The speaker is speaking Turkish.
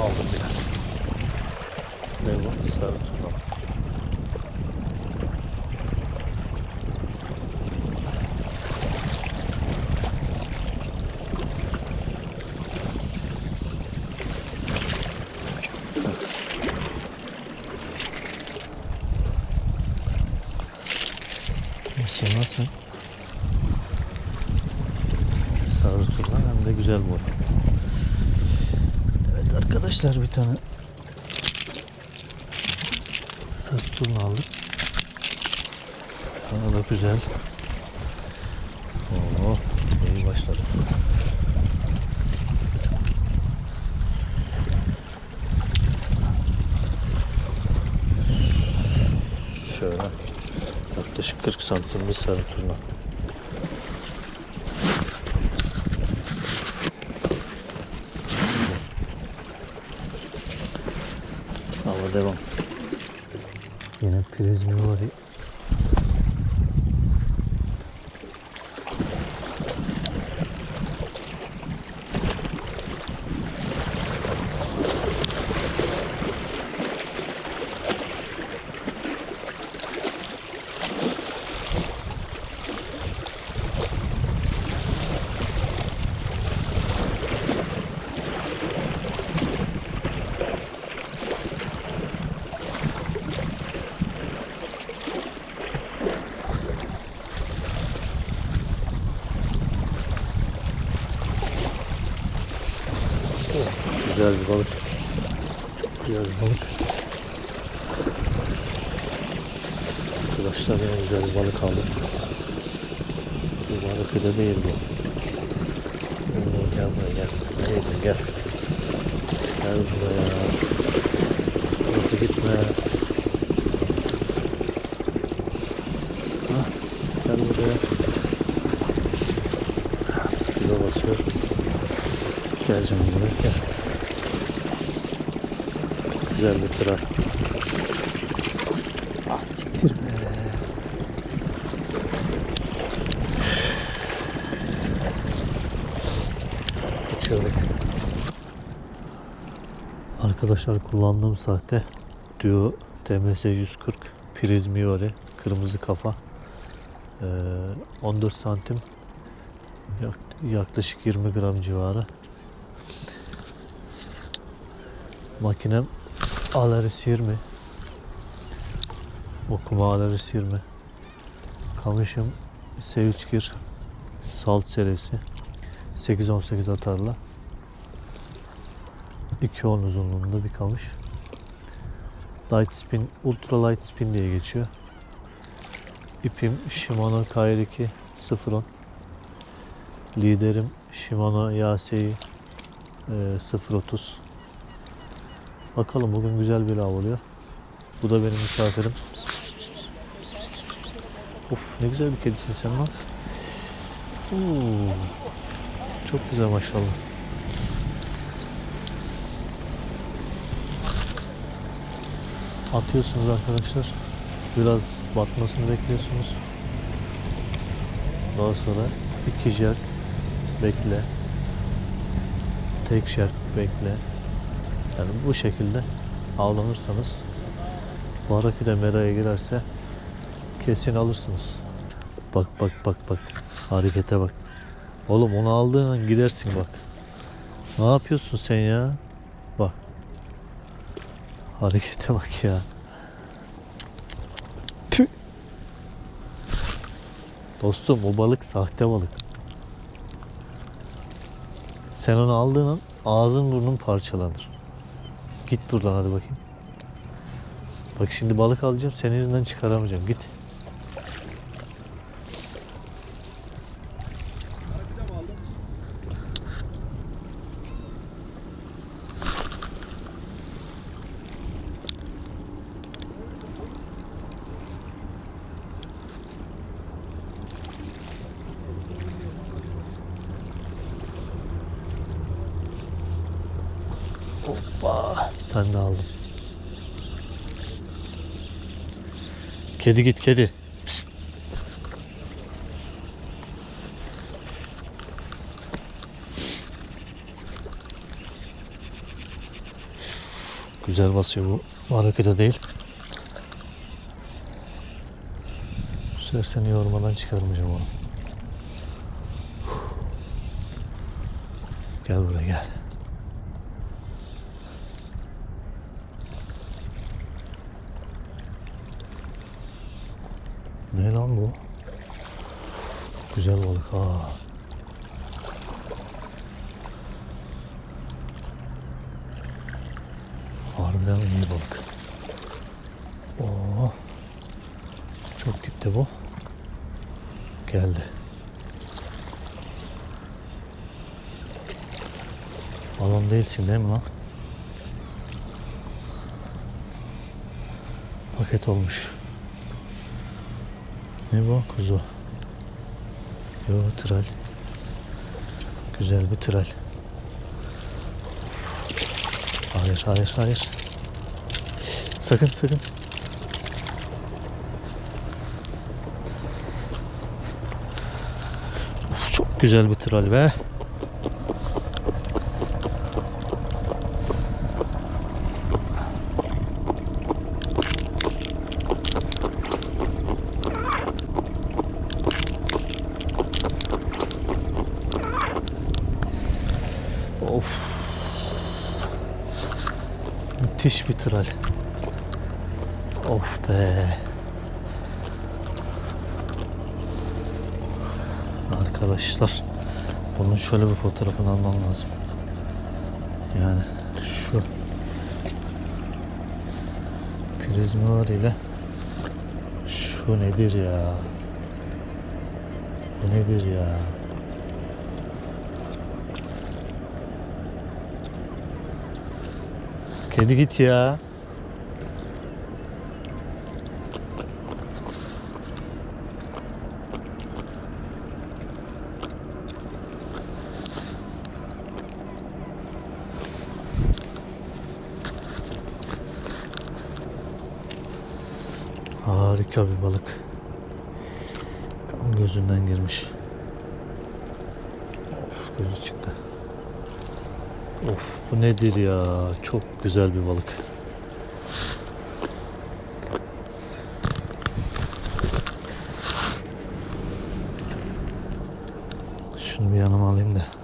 aldım bir. Ne bu? Sarı tuğla. Nasıl nasıl? Sarı tuğla hem de güzel boy. Arkadaşlar bir tane sarı turna aldık. Bana da güzel. Oo, iyi başladı. Şöyle yaklaşık 40 santim bir sarı turna. でも。犬プレジの終わり。Güzel bir balık. Çok güzel bir balık. Arkadaşlar yine güzel bir balık aldım. Bu balık da değil bu. Oo, gel buraya gel. Nereye gel. Gel buraya. Tarafa gitme. Hah, gel buraya. Kilo basıyor. Gel canım buraya gel. Güzel bir tıra. Ah siktir be. Kaçırdık. Arkadaşlar kullandığım sahte Duo TMS 140 Prizmiore kırmızı kafa Ee, 14 santim yak- yaklaşık 20 gram civarı makinem Alaris 20 okuma Alaris 20 kamışım S3 gir salt serisi. 8-18 atarla. 2.10 uzunluğunda bir kamış light spin ultra light spin diye geçiyor. İpim Shimano KR2 0.10 liderim Shimano YSI e, 0.30 Bakalım bugün güzel bir av oluyor. Bu da benim misafirim. Of ne güzel bir kedisin sen lan. Oo, çok güzel maşallah. Atıyorsunuz arkadaşlar. Biraz batmasını bekliyorsunuz. Daha sonra iki jerk bekle. Tek jerk bekle. Yani bu şekilde avlanırsanız Baraki de meraya girerse kesin alırsınız. Bak bak bak bak. Harekete bak. Oğlum onu aldığın an gidersin bak. Ne yapıyorsun sen ya? Bak. Harekete bak ya. Dostum o balık sahte balık. Sen onu aldığın an ağzın burnun parçalanır. Git buradan hadi bakayım. Bak şimdi balık alacağım senin yüzünden çıkaramayacağım. Git. Tane daha aldım. Kedi git kedi. Psst. Güzel basıyor bu. Barakıda değil. Bu sefer seni yormadan çıkarmayacağım onu. Gel buraya gel. Ne lan bu? Güzel balık ha. Harbiden iyi balık. Oo. Çok dipte bu. Geldi. Balon değilsin değil mi lan? Paket olmuş. Ne bu? Kuzu. Yo tral. Güzel bir tral. Hayır hayır hayır. Sakın sakın. Çok güzel bir tral be. Of. Müthiş bir tral. Of be. Arkadaşlar bunun şöyle bir fotoğrafını almam lazım. Yani şu prizma var ile şu nedir ya? Bu nedir ya? Kedi git ya. Harika bir balık. Tam gözünden girmiş. Of gözü çıktı. Of bu nedir ya? Çok güzel bir balık. Şunu bir yanıma alayım da.